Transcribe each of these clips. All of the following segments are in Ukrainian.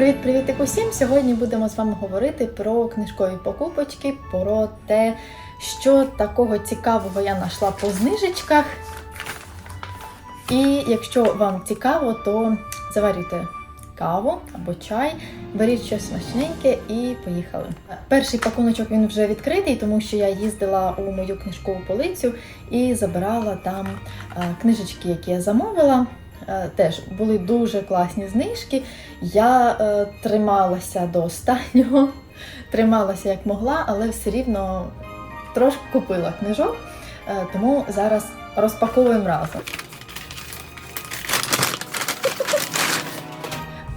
Привіт-привіт усім! Сьогодні будемо з вами говорити про книжкові покупочки, про те, що такого цікавого я знайшла по знижечках. І якщо вам цікаво, то заварюйте каву або чай, беріть щось смачненьке і поїхали. Перший пакуночок він вже відкритий, тому що я їздила у мою книжкову полицю і забирала там е, книжечки, які я замовила. Е, Теж були дуже класні знижки. Я е, трималася до останнього, трималася як могла, але все рівно трошки купила книжок, е, тому зараз розпаковуємо разом.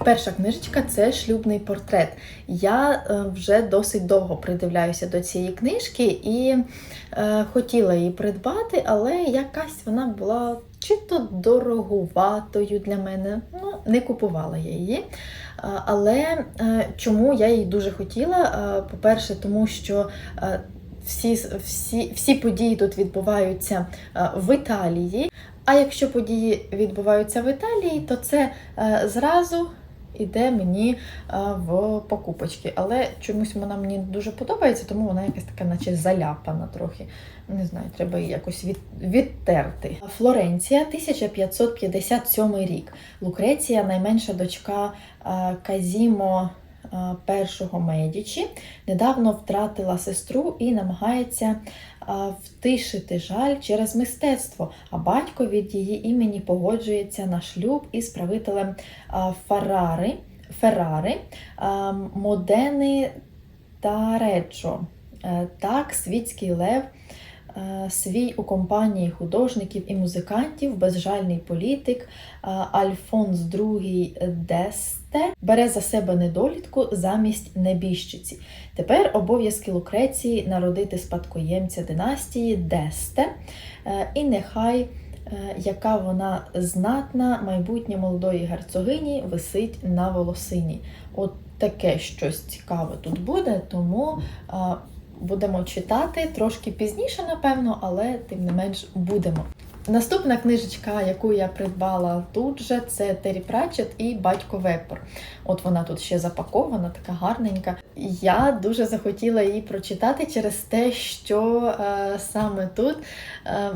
Перша книжечка це шлюбний портрет. Я е, вже досить довго придивляюся до цієї книжки і е, хотіла її придбати, але якась вона була чи то дорогуватою для мене. Ну, не купувала я її. Але е, чому я її дуже хотіла? Е, По-перше, тому що е, всі, всі, всі події тут відбуваються в Італії. А якщо події відбуваються в Італії, то це зразу іде мені е, в покупочки. Але чомусь вона мені дуже подобається, тому вона якась така, наче заляпана трохи. Не знаю, треба її якось від, відтерти. Флоренція, 1557 рік. Лукреція, найменша дочка е, Казімо першого Медічі, недавно втратила сестру і намагається е, втишити жаль через мистецтво. А батько від її імені погоджується на шлюб із правителем е, Феррари, е, Модени та Реджо. Е, Так, світський лев. е, Свій у компанії художників і музикантів, безжальний політик е, Альфонс II Десте бере за себе недолітку замість небіжчиці. Тепер обов'язки Лукреції народити спадкоємця династії Десте, Е, і нехай, е, яка вона знатна, майбутнє молодої герцогині висить на волосині. От таке щось цікаве тут буде, тому е, будемо читати трошки пізніше, напевно, але тим не менш будемо. Наступна книжечка, яку я придбала тут же, це Террі Пратчет і Батько Вепор. От вона тут ще запакована, така гарненька. Я дуже захотіла її прочитати через те, що е, саме тут. Е,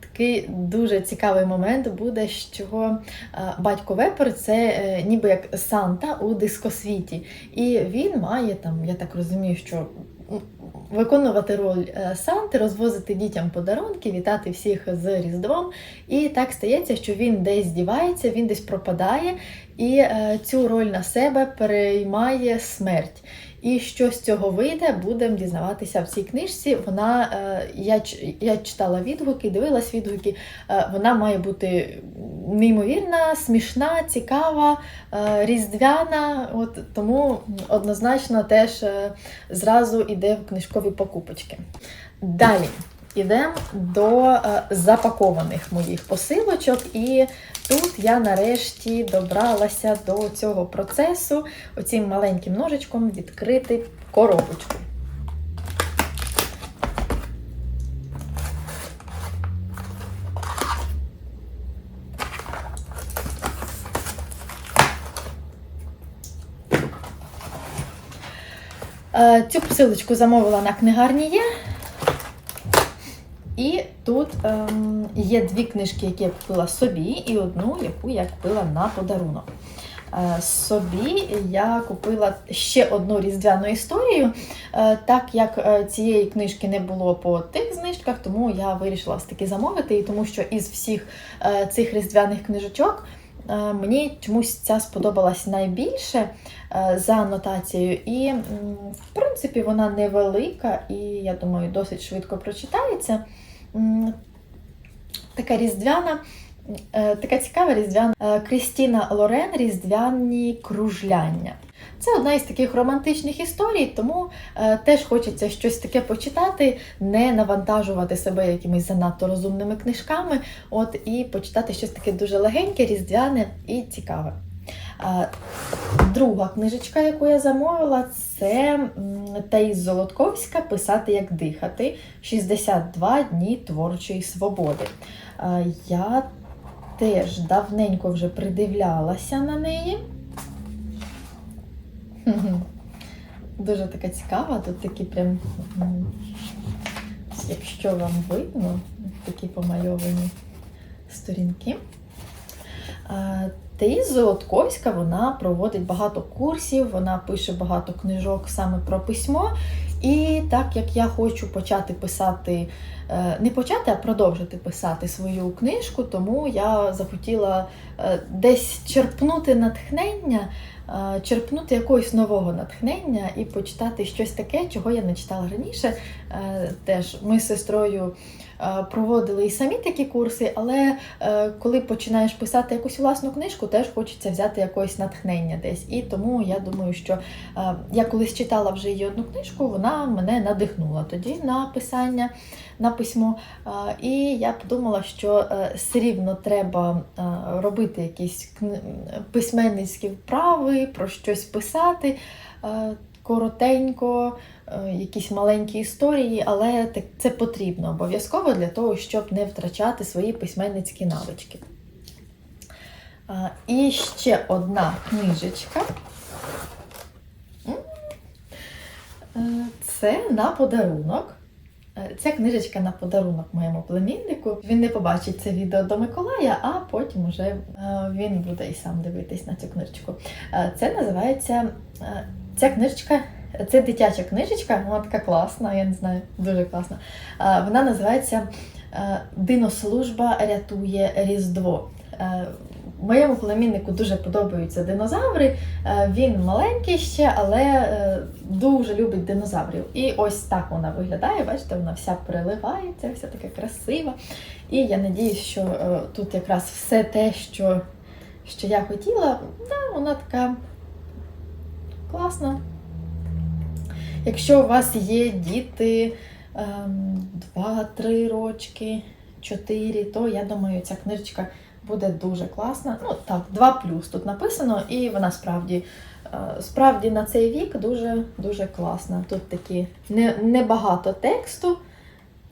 Такий дуже цікавий момент буде, що е, батько Вепер це е, ніби як Санта у дискосвіті. І він має там, я так розумію, що виконувати роль е, Санти, розвозити дітям подарунки, вітати всіх з Різдвом. І так стається, що він десь здівається, він десь пропадає, і е, цю роль на себе переймає смерть. І що з цього вийде, будемо дізнаватися в цій книжці. Вона е, я, я читала відгуки, дивилась відгуки. Е, вона має бути неймовірна, смішна, цікава, е, різдвяна. От тому однозначно теж зразу йде в книжкові покупочки. Далі. Ідемо до запакованих моїх посилочок, і тут я нарешті добралася до цього процесу оцим маленьким ножичком відкрити коробочку. Е, Цю посилочку замовила на книгарні є. І тут ем, є дві книжки, які я купила собі, і одну, яку я купила на подарунок. Е, собі я купила ще одну різдвяну історію. Е, так як е, цієї книжки не було по тих знижках, тому я вирішила все таки замовити, і тому що із всіх е, цих різдвяних книжечок. е, Мені чомусь ця сподобалась найбільше е, за анотацією, і в принципі вона невелика, і я думаю, досить швидко прочитається. Така різдвяна, е, така цікава різдвяна е, Крістіна Лорен Різдвяні кружляння. Це одна із таких романтичних історій, тому е, теж хочеться щось таке почитати, не навантажувати себе якимись занадто розумними книжками, от і почитати щось таке дуже легеньке, різдвяне і цікаве. Друга книжечка, яку я замовила, це Таїс Золотковська Писати як дихати. 62 дні творчої свободи. Я теж давненько вже придивлялася на неї. Дуже така цікава, тут такі прям, якщо вам видно, такі помальовані сторінки. А, Таїза Золотковська вона проводить багато курсів, вона пише багато книжок саме про письмо. І так як я хочу почати писати, е, не почати, а продовжити писати свою книжку, тому я захотіла е, десь черпнути натхнення, е, черпнути якогось нового натхнення і почитати щось таке, чого я не читала раніше. Теж ми з сестрою проводили і самі такі курси, але е, коли починаєш писати якусь власну книжку, теж хочеться взяти якогось натхнення десь. І тому я думаю, що е, я колись читала вже її одну книжку, вона мене надихнула тоді на писання, на письмо. Е, І я подумала, що е, все рівно треба е, робити якісь письменницькі вправи, про щось писати. е, Коротенько, е, якісь маленькі історії, але це потрібно обов'язково для того, щоб не втрачати свої письменницькі навички. І ще одна книжечка. Е, Це на подарунок. Е, Ця книжечка на подарунок моєму племіннику. Він не побачить це відео до Миколая, а потім уже е, він буде і сам дивитись на цю книжечку. Е, Це називається е, ця книжечка. Це дитяча книжечка, вона така класна, я не знаю, дуже класна. Вона називається е, Динослужба рятує Різдво. Е, Моєму племіннику дуже подобаються динозаври. Е, Він маленький ще, але дуже любить динозаврів. І ось так вона виглядає. Бачите, вона вся переливається, вся така красива. І я надіюсь, що тут якраз все те, що, що я хотіла, да, вона така класна. Якщо у вас є діти ем, 2-3 рочки, 4, то я думаю, ця книжечка буде дуже класна. Ну так, 2 плюс тут написано, і вона справді, е, справді на цей вік дуже дуже класна. Тут такі не, небагато тексту,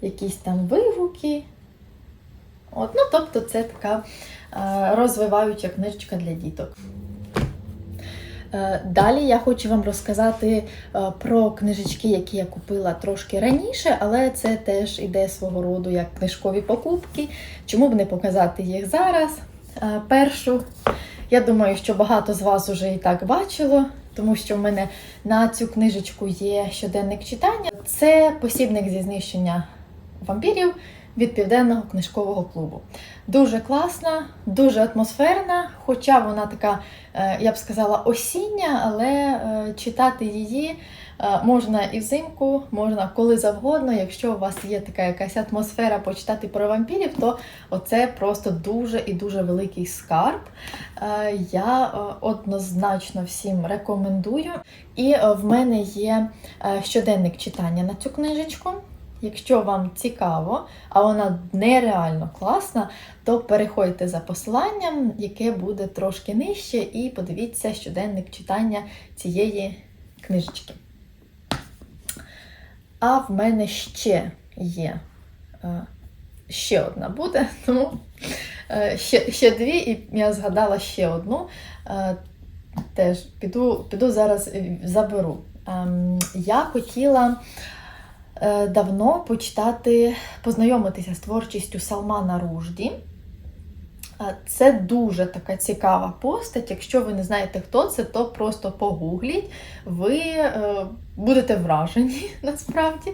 якісь там вигуки. От, ну, тобто це така е, розвиваюча книжечка для діток. Е, Далі я хочу вам розказати е, про книжечки, які я купила трошки раніше, але це теж іде свого роду як книжкові покупки. Чому б не показати їх зараз? Е, Першу, я думаю, що багато з вас вже і так бачило, тому що в мене на цю книжечку є щоденник читання. Це посібник зі знищення вампірів від південного книжкового клубу. Дуже класна, дуже атмосферна, хоча вона така, е, я б сказала, осіння, але е, читати її е, можна і взимку, можна коли завгодно. Якщо у вас є така якась атмосфера почитати про вампірів, то оце просто дуже і дуже великий скарб. Я однозначно всім рекомендую. І в мене є щоденник читання на цю книжечку. Якщо вам цікаво, а вона нереально класна, то переходьте за посиланням, яке буде трошки нижче, і подивіться щоденник читання цієї книжечки. А в мене ще є е, ще одна буде, тому е, ще, ще дві, і я згадала ще одну. Е, Теж піду, піду зараз заберу. Ем, Я хотіла давно почитати, познайомитися з творчістю Салмана Ружді. Е, Це дуже така цікава постать. Якщо ви не знаєте, хто це, то просто погугліть. Ви е, будете вражені насправді.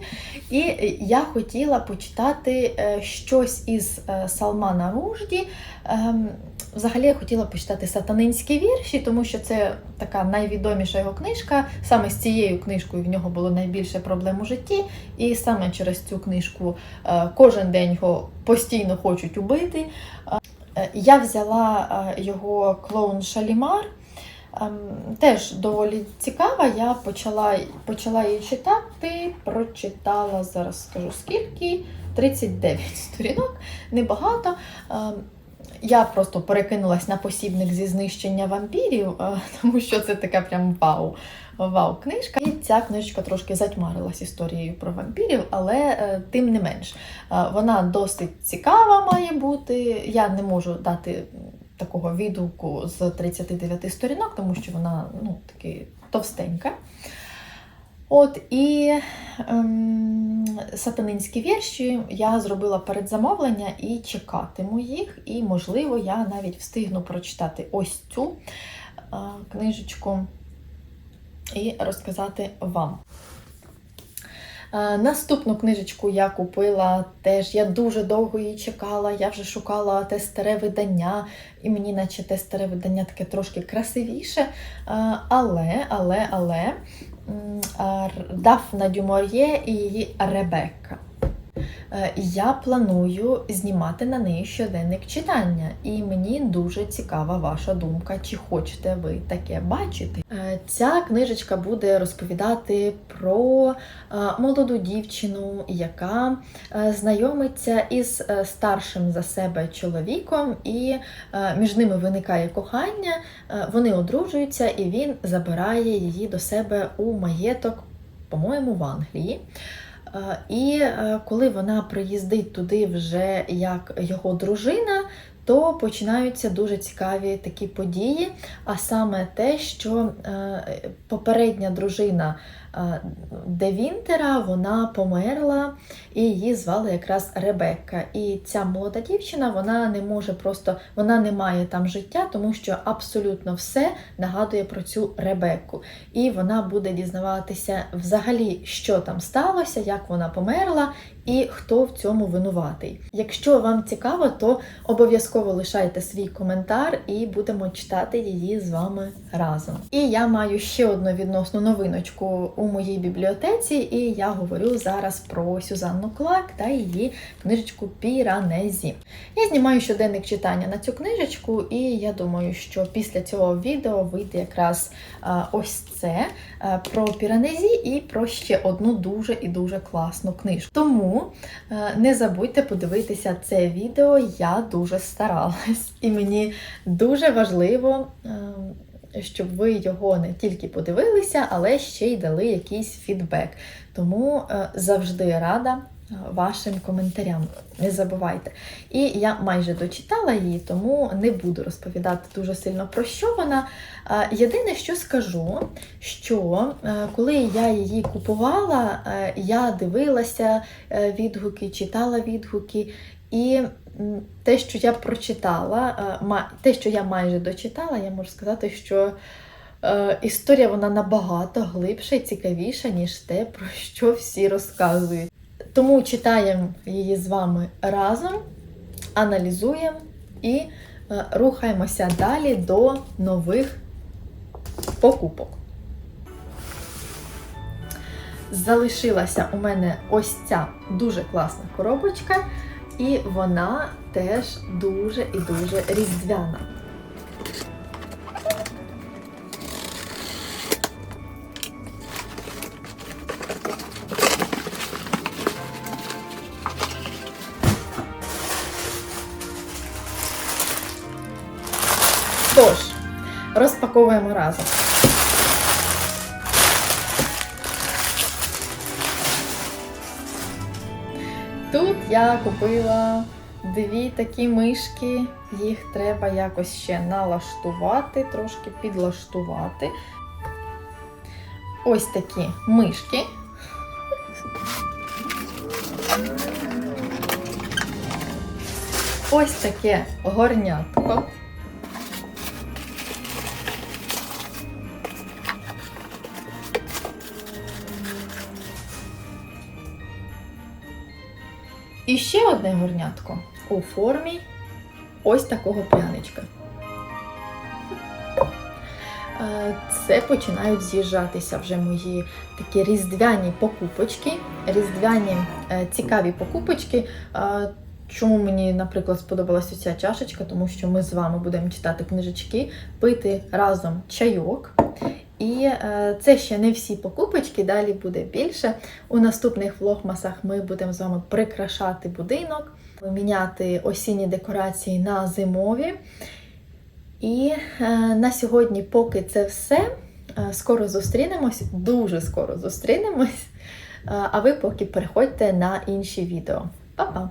І я хотіла почитати е, щось із е, Салмана Ружді. Ем, Взагалі я хотіла почитати сатанинські вірші, тому що це така найвідоміша його книжка. Саме з цією книжкою в нього було найбільше проблем у житті, і саме через цю книжку е, кожен день його постійно хочуть убити. Е, Я взяла е, його клоун Шалімар. Ем, Теж доволі цікава. Я почала, почала її читати, прочитала зараз скажу скільки. 39 сторінок, небагато. Я просто перекинулась на посібник зі знищення вампірів, е, тому що це така прям вау. Вау, книжка. І ця книжка трошки затьмарилась історією про вампірів, але е, тим не менш, е, вона досить цікава має бути. Я не можу дати такого відгуку з 39 сторінок, тому що вона ну, таки товстенька. От і ем, сатанинські вірші я зробила передзамовлення і чекатиму їх. І, можливо, я навіть встигну прочитати ось цю е, книжечку і розказати вам. Е, Наступну книжечку я купила теж. Я дуже довго її чекала. Я вже шукала те старе видання, і мені, наче те старе видання таке трошки красивіше. Е, Але, але, але Дафна Дюмор'є і її Ребекка. Е, Я планую знімати на неї щоденник читання, і мені дуже цікава ваша думка, чи хочете ви таке бачити. Е, Ця книжечка буде розповідати про е, молоду дівчину, яка знайомиться із старшим за себе чоловіком, і між ними виникає кохання. Вони одружуються, і він забирає її до себе у маєток, по-моєму, в Англії. Е, І е, коли вона приїздить туди вже як його дружина, то починаються дуже цікаві такі події. А саме те, що е, попередня дружина Де Вінтера вона померла, і її звали якраз Ребекка. І ця молода дівчина вона не може просто, вона не має там життя, тому що абсолютно все нагадує про цю Ребекку. І вона буде дізнаватися взагалі, що там сталося, як вона померла і хто в цьому винуватий. Якщо вам цікаво, то обов'язково лишайте свій коментар і будемо читати її з вами разом. І я маю ще одну відносну новиночку у моїй бібліотеці, і я говорю зараз про Сюзанну Кларк та її книжечку Піранезі. Я знімаю щоденник читання на цю книжечку, і я думаю, що після цього відео вийде якраз а, ось це а, про Піранезі і про ще одну дуже і дуже класну книжку. Тому е, не забудьте подивитися це відео. Я дуже старалась, і мені дуже важливо. Щоб ви його не тільки подивилися, але ще й дали якийсь фідбек. Тому е, завжди рада е, вашим коментарям. Не забувайте. І я майже дочитала її, тому не буду розповідати дуже сильно про що вона. Е, Єдине, що скажу, що коли я її купувала, я дивилася відгуки, читала відгуки, і те, що я прочитала, е, те, що я майже дочитала, я можу сказати, що е, історія вона набагато глибша і цікавіша, ніж те, про що всі розказують. Тому читаємо її з вами разом, аналізуємо і е, рухаємося далі до нових покупок. Залишилася у мене ось ця дуже класна коробочка, і вона теж дуже і дуже різдвяна. Тож, розпаковуємо разом. Тут я купила дві такі мишки. Їх треба якось ще налаштувати, трошки підлаштувати. Ось такі мишки. Ось таке горнятко. І ще одне горнятко у формі ось такого пряничка. Е, Це починають з'їжджатися вже мої такі різдвяні покупочки, різдвяні е, цікаві покупочки. Е, Чому мені, наприклад, сподобалася ця чашечка, тому що ми з вами будемо читати книжечки, пити разом чайок. І е, це ще не всі покупочки, далі буде більше. У наступних влогмасах ми будемо з вами прикрашати будинок, міняти осінні декорації на зимові. І е, на сьогодні, поки це все, е, скоро зустрінемось, дуже скоро зустрінемось. А ви поки переходьте на інші відео. Па-па!